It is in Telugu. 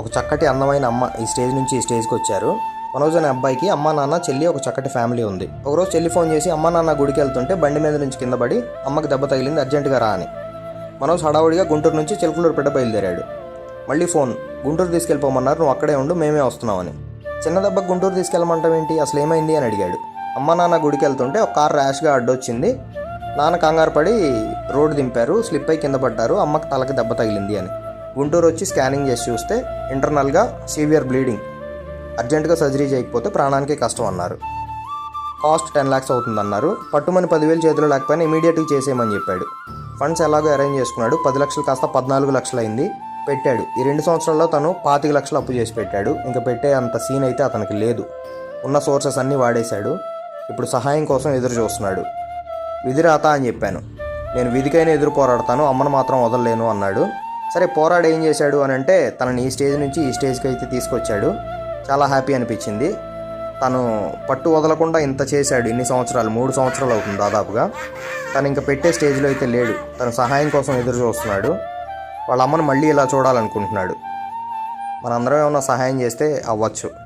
ఒక చక్కటి అందమైన అమ్మ ఈ స్టేజ్ నుంచి ఈ స్టేజ్కి వచ్చారు. మనోజ్ అనే అబ్బాయికి అమ్మా నాన్న చెల్లి ఒక చక్కటి ఫ్యామిలీ ఉంది. ఒకరోజు చెల్లి ఫోన్ చేసి అమ్మా నాన్న గుడికి వెళ్తుంటే బండి మీద నుంచి కింద పడి అమ్మకి దెబ్బ తగిలింది అర్జెంటుగా రా అని. మనోజ్ హడావుడిగా గుంటూరు నుంచి చిలకలూరు పెద్ద బయలుదేరాడు. మళ్ళీ ఫోన్ గుంటూరు తీసుకెళ్ళిపోమన్నారు నువ్వు అక్కడే ఉండు మేమే వస్తున్నామని చిన్న దెబ్బ గుంటూరు తీసుకెళ్ళమంటావేంటి అసలు ఏమైంది అని అడిగాడు. అమ్మ నాన్న గుడికి వెళ్తుంటే ఒక కార్ ర్యాష్గా అడ్డొచ్చింది. నాన్న కంగారు పడి రోడ్డు దింపారు స్లిప్ అయి కింద పడ్డారు అమ్మకి తలకి దెబ్బ తగిలింది అని. గుంటూరు వచ్చి స్కానింగ్ చేసి చూస్తే ఇంటర్నల్గా సీవియర్ బ్లీడింగ్. అర్జెంటుగా సర్జరీ చేయకపోతే ప్రాణానికి కష్టం అన్నారు. కాస్ట్ టెన్ ల్యాక్స్ అవుతుందన్నారు. పట్టుమని పదివేలు చేతిలో లేకపోయినా ఇమీడియట్గా చేసేయమని చెప్పాడు. ఫండ్స్ ఎలాగో అరేంజ్ చేసుకున్నాడు. పది లక్షలు కాస్త పద్నాలుగు లక్షలు అయింది. పెట్టాడు. ఈ రెండు సంవత్సరాల్లో తను పాతిక లక్షలు అప్పు చేసి పెట్టాడు. ఇంకా పెట్టే అంత సీన్ అయితే అతనికి లేదు. ఉన్న సోర్సెస్ అన్నీ వాడేశాడు. ఇప్పుడు సహాయం కోసం ఎదురు చూస్తున్నాడు. విధి రాత అని చెప్పాను. నేను విధికైనా ఎదురు పోరాడతాను. అమ్మను మాత్రం వదలలేను అన్నాడు. సరే పోరాడు ఏం చేశాడు అని అంటే తనని ఈ స్టేజ్ నుంచి ఈ స్టేజ్కి అయితే తీసుకొచ్చాడు. చాలా హ్యాపీ అనిపించింది. తను పట్టు వదలకుండా ఇంత చేశాడు ఇన్ని సంవత్సరాలు మూడు సంవత్సరాలు అవుతుంది దాదాపుగా. తను ఇంకా పెట్టే స్టేజ్లో అయితే లేడు. తన సహాయం కోసం ఎదురు చూస్తున్నాడు. వాళ్ళ అమ్మను మళ్ళీ ఇలా చూడాలనుకుంటున్నాడు. మనందరం ఏమన్నా సహాయం చేస్తే అవ్వచ్చు.